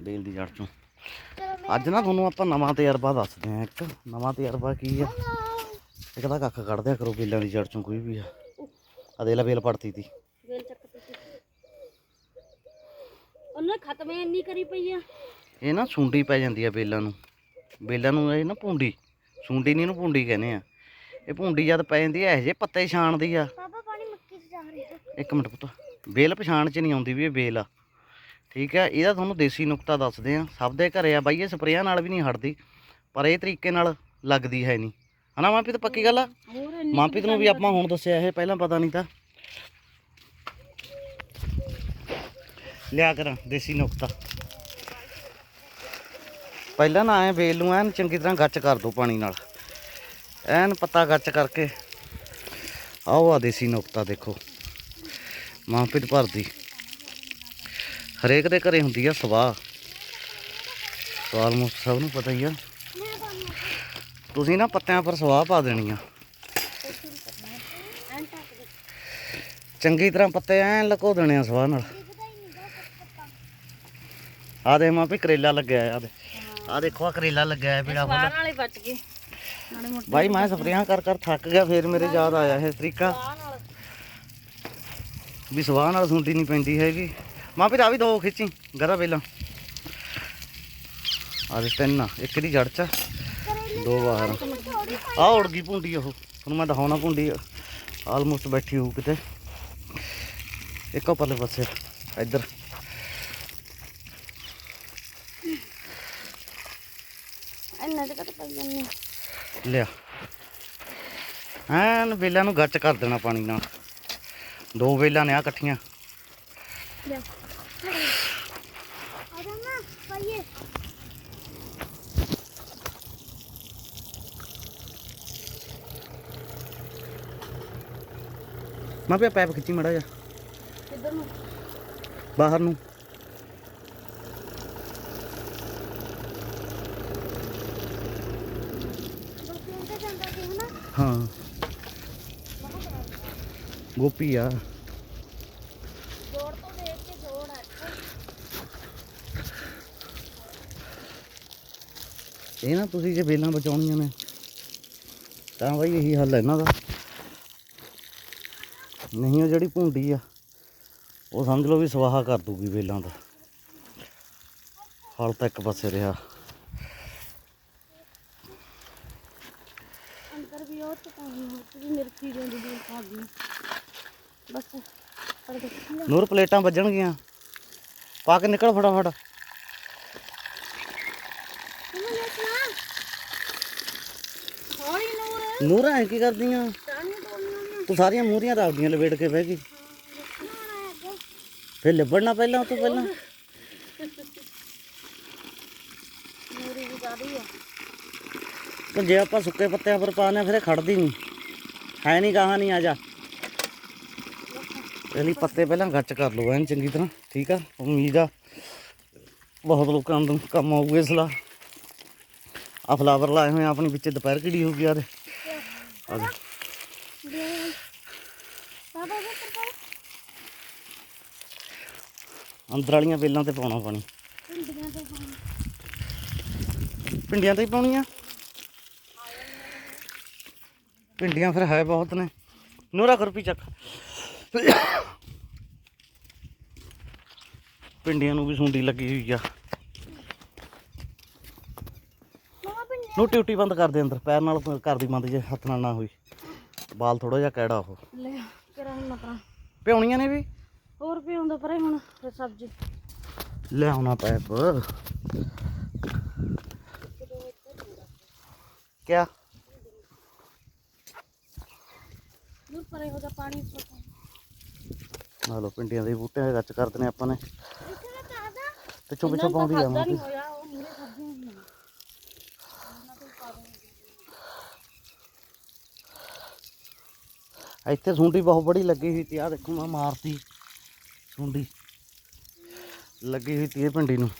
ਬੇਲ ਦੀ ਜੜ ਚੋਂ। ਅੱਜ ਨਾ ਤੁਹਾਨੂੰ ਆਪਾਂ ਨਵਾਂ ਤਜਰਬਾ ਦੱਸਦੇ ਹਾਂ ਇੱਕ। ਨਵਾਂ ਤਜਰਬਾ ਕੀ ਆ? ਇੱਕ ਤਾਂ ਕੱਖ ਕੱਢਦਿਆ ਕਰੋ ਬੇਲਾਂ ਦੀ ਜੜ ਚੋਂ ਕੋਈ ਵੀ ਆ। ਆ ਦੇ ਲੈ ਬੇਲ ਪੜਤੀ ਤੀ। ਵੇਲ ਚੱਕ ਤੁਸੀਂ ਉਹਨੇ ਖਤਮ ਹੀ ਇੰਨੀ ਕਰੀ ਪਈ ਆ। ਇਹ ਨਾ ਸੁੰਡੀ ਪੈ ਜਾਂਦੀ ਆ ਬੇਲਾਂ ਨੂੰ। ਬੇਲਾਂ ਨੂੰ ਇਹ ਨਾ ਪੁੰਡੀ ਸੁੰਡੀ ਨਹੀਂ ਇਹਨੂੰ ਪੁੰਡੀ ਕਹਿੰਦੇ ਆ। ਇਹ ਪੁੰਡੀ ਜਦ ਪੈ ਜਾਂਦੀ ਐ ਇਹ ਜੇ ਪੱਤੇ ਛਾਣਦੀ ਆ। ਪਾਪਾ ਪਾਣੀ ਮੱਕੀ 'ਚ ਜਾ ਰਿਹਾ ਇੱਕ ਮਿੰਟ ਪੁੱਤ। ਬੇਲ ਪਛਾਣ ਚ ਨਹੀਂ ਆਉਂਦੀ ਵੀ ਇਹ ਬੇਲ ਆ। ਠੀਕ ਹੈ ਇਹਦਾ ਤੁਹਾਨੂੰ ਦੇਸੀ ਨੁਕਤਾ ਦੱਸਦੇ ਆ ਸਭ ਦੇ ਘਰੇ ਆ ਬਾਈ, ਇਹ ਸਪਰੇਆਂ ਨਾਲ ਵੀ ਨਹੀਂ ਹਟਦੀ, ਪਰ ਇਹ ਤਰੀਕੇ ਨਾਲ ਲੱਗਦੀ ਹੈ ਨਹੀਂ। ਹਨਾ ਮਾਪੀ ਤਾਂ ਪੱਕੀ ਗੱਲ ਆ? ਹੋਰ ਮਾਪੀ ਨੂੰ ਵੀ ਆਪਾਂ ਹੁਣ ਦੱਸਿਆ ਇਹ, ਪਹਿਲਾਂ ਪਤਾ ਨਹੀਂ ਤਾਂ। ਲਿਆ ਕਰਾਂ, ਦੇਸੀ ਨੁਕਤਾ। ਪਹਿਲਾਂ ਨਾ ਐ ਵੇਲ ਨੂੰ ਐਨ ਚੰਗੀ ਤਰ੍ਹਾਂ ਗੱਚ ਕਰ ਦੋ ਪਾਣੀ ਨਾਲ। ਐਨ ਪੱਤਾ ਗੱਚ ਕਰਕੇ। ਆਓ ਆ ਦੇਸੀ ਨੁਕਤਾ ਦੇਖੋ। ਮਾਂਪਿਤ ਭਰਦੀ। ਹਰੇਕ ਦੇ ਘਰੇ ਹੁੰਦੀ ਆ ਸਵਾਹ। ਆਲਮੋਸਟ ਸਭ ਨੂੰ ਪਤਾ ਹੀ ਆ। ਤੁਸੀਂ ਨਾ ਪੱਤਿਆਂ ਪਰ ਸਵਾਹ ਪਾ ਦੇਣੀ ਆ। ਚੰਗੀ ਤਰ੍ਹਾਂ ਪੱਤੇ ਐਨ ਲਕੋ ਦੇਣੇ ਆ ਸਵਾਹ ਨਾਲ। ਆ ਦੇ ਮਾਂ ਵੀ ਕਰੇਲਾ ਲੱਗਿਆ ਆ ਦੇ ਆ ਦੇਖੋ ਆ ਕਰੇਲਾ ਲੱਗਿਆ ਹੈ ਪੀੜਾ ਫੁੱਲ ਵਾਲੇ ਬਚ ਗਏ ਨਾਲੇ ਬਾਈ ਮੈਂ ਸਪਰੇਆਂ ਕਰ ਕਰ ਥੱਕ ਗਿਆ ਫੇਰ ਮੇਰੇ ਯਾਦ ਆਇਆ ਇਹ ਤਰੀਕਾ। ਨਾਲ ਵੀ ਸਵਾਹ ਨਾਲ ਸੁੰਡੀ ਨਹੀਂ ਪੈਂਦੀ ਹੈਗੀ। ਮਾਂ ਵੀ ਆ ਵੀ ਦੋ ਖਿੱਚੀ ਗਰਾ ਪਹਿਲਾਂ ਆ ਦੇ ਤਿੰਨ ਇੱਕ ਦੀ ਜੜ ਚ ਦੋ ਬਾਹਰ ਆ। ਉੜ ਗਈ ਭੁੰਡੀ ਉਹ ਤੁਹਾਨੂੰ ਮੈਂ ਦਿਖਾਉਣਾ ਭੁੰਡੀ ਆਲਮੋਸਟ ਬੈਠੀ ਹੋਊ ਕਿਤੇ। ਇੱਕੋ ਪਰਲੇ ਪਾਸੇ ਇੱਧਰ। ਇੰਨਾ ਤੇ ਕੱਟ ਪਈ ਜਾਂਦੀ ਲਿਆ। ਐਨ ਵੇਲਾਂ ਨੂੰ ਗੱਚ ਕਰ ਦੇਣਾ ਪਾਣੀ ਨਾਲ। ਦੋ ਵੇਲਾਂ ਨੇ ਆ ਇਕੱਠੀਆਂ। ਜਾ ਨਾ ਪਾਈਏ ਮੈਂ ਪਿਆ ਪੈਪ ਖਿੱਚੀ ਮੜਾ ਜਾ ਕਿੱਧਰ ਨੂੰ? ਬਾਹਰ ਨੂੰ। ਹਾਂ। ਗੋਪੀ ਆ ਜੋੜ ਤੋਂ ਦੇਖ ਕੇ ਜੋੜ ਆ ਇਹ ਨਾ ਤੁਸੀਂ ਜੇ ਵੇਲਾਂ ਬਚਾਉਣੀਆਂ ਨੇ ਤਾਂ ਬਾਈ ਇਹੀ ਹੱਲ ਹੈ ਇਹਨਾਂ ਦਾ। ਨਹੀਂ ਉਹ ਜਿਹੜੀ ਭੁੰਡੀ ਆ ਉਹ ਸਮਝ ਲਓ ਵੀ ਸਵਾਹਾ ਕਰ ਦੂਗੀ ਵੇਲਾਂ ਦਾ। ਹਲ ਤਾਂ ਇੱਕ ਪਾਸੇ ਰਿਹਾ। ਅੰਦਰ ਵੀ ਉਹ ਤੇ ਪਾਣੀ ਹੋ ਤੇ ਵੀ ਮੇਰੇ ਕੀੜਿਆਂ ਦੀ ਬੋਲ ਖਾ ਗਈ। ਬਸ ਦੇ ਨੂਰ ਪਲੇਟਾਂ ਵੱਜਣਗੀਆਂ। ਪਾ ਕੇ ਨਿਕਲ ਫਟਾਫਟ ਤੂੰ ਲੈ ਸੁਣਾ ਹੌਲੀ ਨੂਰਾਂ ਐ ਕੀ ਕਰਦੀਆਂ? ਤੂੰ ਸਾਰੀਆਂ ਮੂਹਰੀਆਂ ਰੱਖਦੀਆਂ ਲਵੇੜ ਕੇ ਬਹਿ ਗਈ। ਫਿਰ ਲੱਭਣਾ ਪਹਿਲਾਂ ਤੋਂ ਪਹਿਲਾਂ? ਮੇਰੀ ਵੀ ਜਾਦੀ ਆ? ਤੇ ਜੇ ਆਪਾਂ ਸੁੱਕੇ ਪੱਤਿਆਂ ਪਰ ਪਾਣੇ ਫਿਰ ਖੜਦੀ ਨਹੀਂ ਹੈ ਨਹੀਂ ਗਾਹਾਂ ਨਹੀਂ ਆ ਜਾ। ਇਹ ਲਈ ਪੱਤੇ ਪਹਿਲਾਂ ਗੱਚ ਕਰ ਲਓ ਐਨ ਚੰਗੀ ਤਰ੍ਹਾਂ ਠੀਕ ਆ? ਉਮੀਦ ਆ ਬਹੁਤ ਲੋਕਾਂ ਨੂੰ ਕੰਮ ਆਊਗਾ ਇਸ ਲਾ। ਆ ਫਲਾਵਰ ਲਾਏ ਹੋਏ ਆ ਆਪਣੀ ਵਿੱਚ ਦੁਪਹਿਰ ਕਿਹੜੀ ਹੋ ਗਈ ਯਾਰ ਆ ਜਾ। ਅੰਦਰ ਵਾਲੀਆਂ ਵੇਲਾਂ ਤੇ ਪਾਉਣਾ ਪਾਣੀ। ਪਿੰਡੀਆਂ ਤੇ ਭਿੰਡੀਆਂ ਤੇ ਹੀ ਪਾਉਣੀਆਂ। ਭਿੰਡੀਆਂ ਫਿਰ ਹੈ ਬਹੁਤ ਨੇ। ਨੂਰਾ ਖੁਰਪੀ ਚੱਕ। ਭਿੰਡੀਆਂ ਨੂੰ ਵੀ ਸੁੰਡੀ ਲੱਗੀ ਹੋਈ ਆ। ਮਮਾ ਪਿੰਡੀ ਨੂੰ ਟਿਊਟੀ ਬੰਦ ਕਰ ਦੇ ਅੰਦਰ ਪੈਰ ਨਾਲ ਕਰ ਦੀ ਬੰਦ ਜੇ ਹੱਥ ਨਾਲ ਨਾ ਹੋਈ। ਬਾਲ ਥੋੜਾ ਜਿਹਾ ਕਿਹੜਾ ਉਹ। ਲੈ ਕਿਰਾ ਹੁਣ ਆਪਣਾ। ਪਿਉਣੀਆਂ ਨੇ ਵੀ? ਹੋਰ ਆਉਂਦਾ ਪਰੇ ਹੁਣ ਫਿਰ ਸਬਜ਼ੀ। ਲਿਆਉਣਾ ਪੈਪ। ਕਿਆ? ਦੂਰ ਪਰੇ ਹੋ ਜਾ ਪਾਣੀ ਆ ਲੋ ਭਿੰਡੀਆਂ ਦੇ ਬੂਟੇ ਗੱਚ ਕਰ ਦਨੇ ਆਪਾਂ ਨੇ। ਨਾ ਕਾਦਾ ਪਿੱਛੋਂ ਪਿੱਛੋਂ ਪਾਉਂਦੀ ਆ ਨਹੀਂ ਮਾਂ ਹੋਇਆ ਉਹ ਮੂਰੇ ਸਬਜ਼ੀਆਂ ਹੁੰਦੀਆਂ ਇੱਥੇ ਸੁੰਡੀ ਬਹੁਤ ਬੜੀ ਲੱਗੀ ਹੋਈ ਤੀ ਆ ਦੇਖੋ ਮੈਂ ਮਾਰਤੀ ਸੁੰਡੀ। ਲੱਗੀ ਹੋਈ ਤੀ ਇਹ ਭਿੰਡੀ ਨੂੰ।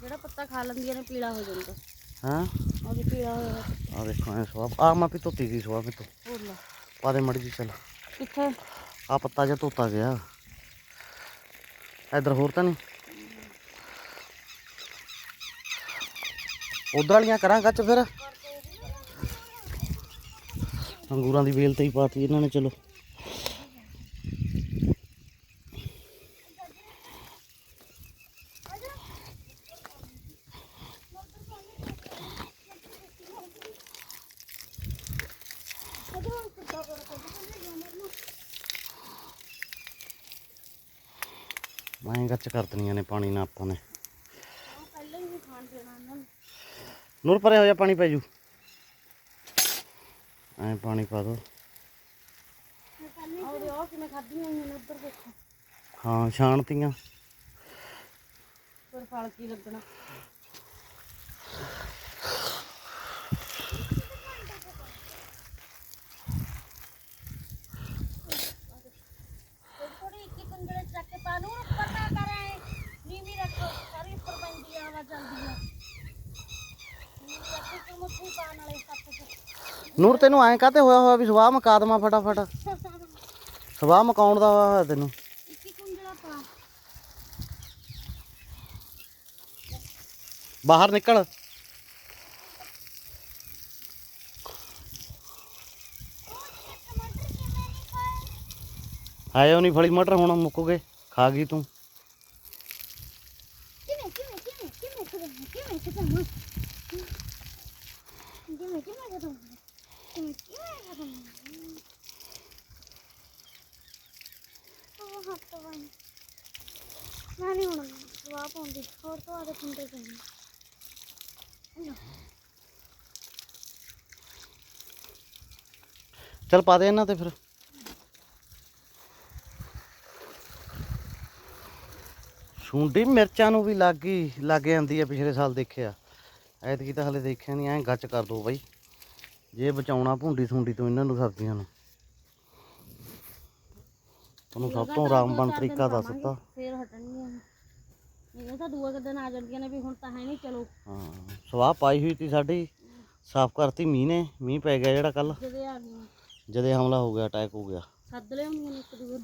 ਜਿਹੜਾ ਪੱਤਾ ਖਾ ਲੈਂਦੀਆਂ ਨੇ ਪੀਲਾ ਹੋ ਜਾਂਦਾ। ਹਾਂ? ਉਹ ਵੀ ਪੀਲਾ ਹੋ ਜਾਂਦਾ। ਆ ਦੇਖੋ ਐ ਸਵਾਬ ਆ ਮੈਂ ਵੀ ਧੋਤੀ ਗਈ ਸਵਾਬ ਤੋਂ ਹੋਰ ਲਾ। ਪਾ ਦੇ ਮੜੀ ਜੀ ਚੱਲ। ਕਿੱਥੇ? ਆ ਪੱਤਾ ਜਿਹਾ ਧੋਤਾ ਗਿਆ। ਇੱਧਰ ਹੋਰ ਤਾਂ ਨਹੀਂ? ਉਧਰ ਵਾਲੀਆਂ ਕਰਾਂ ਕੱਚ ਫਿਰ? ਅੰਗੂਰਾਂ ਦੀ ਵੇਲ ਤੇ ਹੀ ਪਾਤੀ ਇਹਨਾਂ ਨੇ, ਚਲੋ। ਮੈਂ ਗੱਚ ਕਰ ਦਨੀਆਂ ਨੇ ਪਾਣੀ ਨਾਲ ਆਪਾਂ ਨੇ ਪਹਿਲਾਂ ਹੀ ਖਾਣ ਦੇਣਾ ਇਹਨਾਂ ਨੂੰ ਨੂਰ ਪਰੇ ਹੋ ਜਾ, ਪਾਣੀ ਪੈ ਜੂ। ਐ ਪਾਣੀ ਪਾ ਦੋ। ਹਾਂ ਸ਼ਾਂਤੀਆਂ ਫਿਰ ਫਲ ਕੀ ਲੱਗਣਾ? ਨੂਰ ਤੈਨੂੰ ਐਂ ਕਾਤੇ ਹੋਇਆ ਹੋਇਆ ਵੀ ਸਵਾਹ ਮਕਾ ਦਮਾ ਫਟਾਫਟ ਸਵਾਹ ਮਕਾਉਣ ਦਾ ਹੋਇਆ ਹੋਇਆ ਤੈਨੂੰ ਬਾਹਰ ਨਿਕਲ ਆਇਓ ਨਹੀਂ ਫਲੀ ਮਟਰ ਹੁਣ ਮੁੱਕ ਗਏ ਖਾ ਗਈ ਤੂੰ ਕਿਵੇਂ ਕਿਵੇਂ ਕਿਵੇਂ ਕਿਵੇਂ ਕਿਵੇਂ ਕਿਵੇਂ ਉਹ ਹੱਥ ਵਾਂ ਮੈਂ ਨਹੀਂ ਹੁਣ ਸਵਾ ਪਾਉਂਦੀ ਹੋਰ ਤੋਂ ਆਦੇ ਕੁੰਡੇ ਪੈਣੇ ਚੱਲ ਪਾ ਦੇ ਇਹਨਾਂ ਤੇ ਫਿਰ। ਸੁੰਡੀ ਮਿਰਚਾਂ ਨੂੰ ਵੀ ਲੱਗ ਗਈ, ਲੱਗ ਜਾਂਦੀ ਆ ਪਿਛਲੇ ਸਾਲ ਦੇਖਿਆ। ਐਤਕੀ ਤਾਂ ਹਲੇ ਦੇਖਿਆ ਨਹੀਂ ਐ ਗੱਚ ਕਰ ਦੋ ਬਾਈ। ਜੇ ਬਚਾਉਣਾ ਭੁੰਡੀ ਸੁੰਡੀ ਤੋਂ ਇਹਨਾਂ ਨੂੰ ਸਬਜ਼ੀਆਂ ਨੂੰ। ਤੁਹਾਨੂੰ ਸਭ ਤੋਂ ਆਰਾਮਬਨ ਤਰੀਕਾ ਦੱਸਤਾ ਫੇਰ ਹਟਣਗੀਆਂ ਇਹ ਤਾਂ ਦੂਆ ਦਿਨ ਆ ਜਾਂਦੀਆਂ ਨੇ ਵੀ ਹੁਣ ਤਾਂ ਹੈ ਨਹੀਂ ਚਲੋ। ਹਾਂ ਸਵਾਹ ਪਾਈ ਹੋਈ ਤੀ ਸਾਡੀ ਸਾਫ਼ ਕਰਤੀ ਮੀਂਹ ਨੇ ਮੀਂਹ ਪੈ ਗਿਆ ਜਿਹੜਾ ਕੱਲ ਜਦੇ ਆ ਗਈਆਂ। ਜਦੇ ਹਮਲਾ ਹੋ ਗਿਆ ਅਟੈਕ ਹੋ ਗਿਆ। ਸੱਦ ਲਿਆਉਂਦੀਆਂ ਨੇ ਇੱਕ ਦੂਰ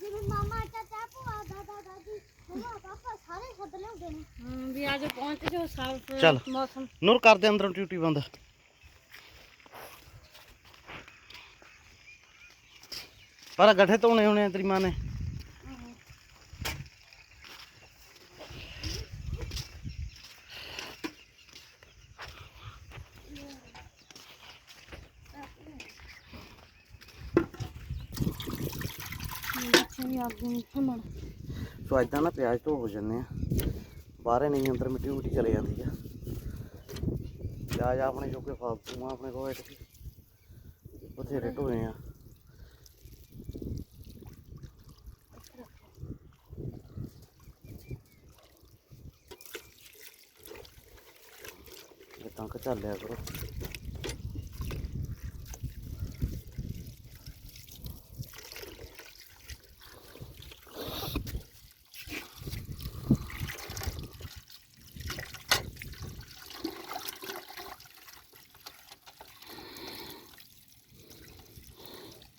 ਜਿਵੇਂ ਮਾਮਾ ਚਾਚਾ ਭੂਆ ਦਾਦਾ ਦਾਦੀ ਮੰਮਾ ਪਾਪਾ ਸਾਰੇ ਸੱਦ ਲਿਆਉਂਦੇ ਨੇ। ਹਾਂ ਵੀ ਅੱਜ ਪਹੁੰਚ ਜੋ ਸਾਫ਼। ਮੌਸਮ। ਨੂਰ ਕਰ ਦੇ ਅੰਦਰੋਂ ਡਿਊਟੀ ਬੰਦ। ਪਰ ਗੱਠੇ ਧੋਣੇ ਹੋਣੇ ਆ ਤੇਰੀ ਮਾਂ ਨੇ। ਸੋ ਏਦਾਂ ਨਾ ਪਿਆਜ਼ ਧੋ ਹੋ ਜੰਨੇ ਆ। ਬਾਹਰੇ ਨਹੀਂ, ਅੰਦਰ ਮਿੱਟੀ ਮਿੱਟੀ ਚਲੇ ਜਾਂਦੀ ਆ। ਪਿਆਜ਼ ਆਪਣੇ ਜੋ ਕਿ ਫਾਲਤੂ ਆ, ਆਪਣੇ ਕੋਲ ਬਥੇਰੇ ਢੋਏ ਆ। ਤੱਕ ਚੱਲਿਆ ਕਰੋ।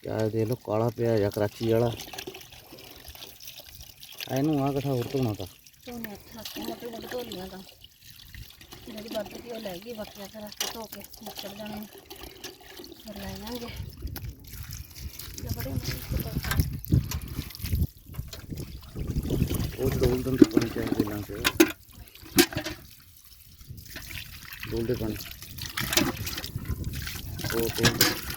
ਯਾਰ ਦੇ ਲੋ ਕਾਲਾ ਪਿਆ ਜਾਂ ਕਰਾਚੀ ਵਾਲਾ। ਇਹਨੂੰ ਆ ਕਿਥਾ ਹੋਰ ਧੋਣਾ ਤਾਂ? ਧੋਣਾ, ਅੱਛਾ ਮਤਲਬ ਧੋਲੀਆਂ ਤਾਂ। ਜਿਹੜੀ ਵੱਧ ਕੇ ਉਹ ਲੈ ਗਈ ਬਾਕੀ ਅਸਰ ਰਸਤੇ ਧੋ ਕੇ ਨਿਕਲ ਜਾਣੇ। ਫਿਰ ਲੈ ਜਾਣਗੇ ਜੇ ਉਹ ਡੋਲ ਦਿੰਦੇ ਪਾਣੀ ਚਾਹੀਦੇ ਲਾਂ ਤੇ ਡੋਲ ਪਾਣੀ ਉਹ ਡੋਲ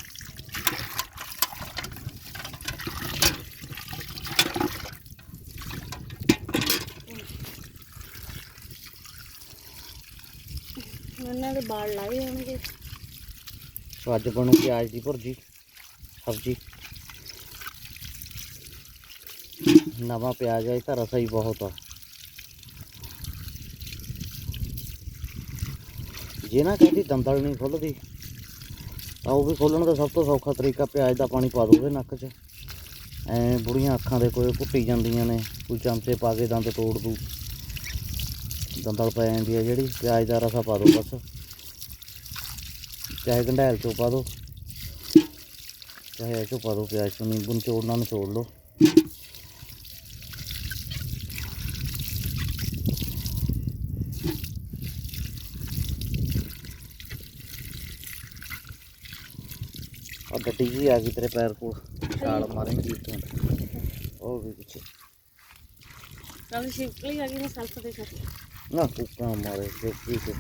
ਉਹਨਾਂ ਦੇ ਬਾਲ ਲਾਏ ਹੋਣਗੇ। ਸੋ ਅੱਜ ਬਣੂ ਪਿਆਜ਼ ਦੀ ਭੁਰਜੀ, ਸਬਜੀ। ਨਵਾਂ ਪਿਆਜ਼ ਹੈ ਤਾਂ ਰਸਾ ਹੀ ਬਹੁਤ ਆ। ਜੇ ਨਾ ਕਹਿੰਦੀ ਦੰਦਲ ਨਹੀਂ ਖੁੱਲਦੀ, ਤਾਂ ਉਹ ਵੀ ਖੋਲਣ ਦਾ ਸਭ ਤੋਂ ਸੌਖਾ ਤਰੀਕਾ ਪਿਆਜ਼ ਦਾ ਪਾਣੀ ਪਾ ਦੋਗੇ ਨੱਕ 'ਚ। ਐ ਬੁੜੀਆਂ ਅੱਖਾਂ ਦੇ ਕੋਲ ਪੁੱਟੀ ਜਾਂਦੀਆਂ ਨੇ, ਕੋਈ ਚਮਚੇ ਪਾ ਕੇ ਦੰਦ ਤੋੜ ਦੂ। ਦੰਦਲ ਪੈ ਜਾਂਦੀ ਹੈ ਜਿਹੜੀ, ਪਿਆਜ਼ ਦਾ ਰਸਾ ਪਾ ਦਿਓ ਬਸ। ਚਾਹੇ ਗੰਢੈਲ ਚੋ ਪਾ ਦਿਓ। ਚਾਹੇ ਇਹ ਚੋਂ ਪਾ ਦਿਓ ਪਿਆਜ਼ ਚੋਂ, ਨਿੰਬੂ ਨਿਚੋੜਨਾ ਨਿਚੋੜ ਲਓ। और गड्डी जी आ गई तेरे पैर को छाल मारेंगी तो और भी पीछे कल शिवकली आ गई ना सल्फर के साथ ਨਾ ਕੁੱਕਾ ਮਾਰੇ ਦੇਖੀ ਤੇ